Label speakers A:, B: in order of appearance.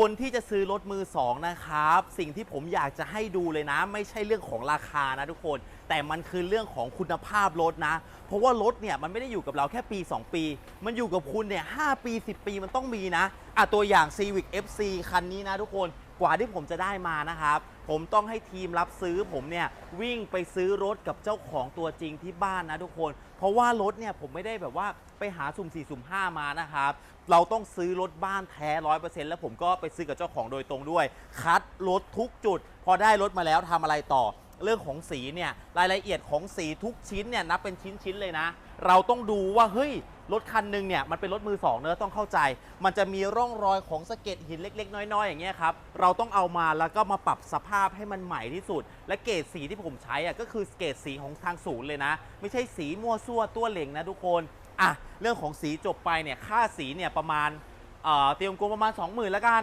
A: คนที่จะซื้อรถมือสองนะครับ สิ่งที่ผมอยากจะให้ดูเลยนะ ไม่ใช่เรื่องของราคานะทุกคน แต่มันคือเรื่องของคุณภาพรถนะ เพราะว่ารถเนี่ยมันไม่ได้อยู่กับเราแค่ปี 2 ปี มันอยู่กับคุณเนี่ยหปี 10 ปีมันต้องมีนะอะตัวอย่าง Civic FC คันนี้นะทุกคนกว่าที่ผมจะได้มานะครับ ผมต้องให้ทีมรับซื้อผมเนี่ยวิ่งไปซื้อรถกับเจ้าของตัวจริงที่บ้านนะทุกคน เพราะว่ารถเนี่ยผมไม่ได้แบบว่าไปหาสุ่ม4สุ่ม5มานะครับ เราต้องซื้อรถบ้านแท้ร้อยเปอร์เซ็นต์แล้วผมก็ไปซื้อกับเจ้าของโดยตรงด้วย คัดรถทุกจุด พอได้รถมาแล้วทำอะไรต่อเรื่องของสีเนี่ยรายละเอียดของสีทุกชิ้นเนี่ยนับเป็นชิ้นๆเลยนะ เราต้องดูว่าเฮ้ย รถคันหนึ่งเนี่ยมันเป็นรถมือสองเนอะต้องเข้าใจ มันจะมีร่องรอยของสะเก็ดหินเล็ก ๆ น้อยๆ อย่างเงี้ยครับเราต้องเอามาแล้วก็มาปรับสภาพให้มันใหม่ที่สุด และเกรดสีที่ผมใช้อะก็คือเกรดสีของทางศูนย์เลยนะ ไม่ใช่สีมั่วซั่วตัวเหล่งนะทุกคนอะเรื่องของสีจบไปเนี่ยค่าสีเนี่ยประมาณเอ่อเตรียมกลมประมาณ 20,000แล้วกัน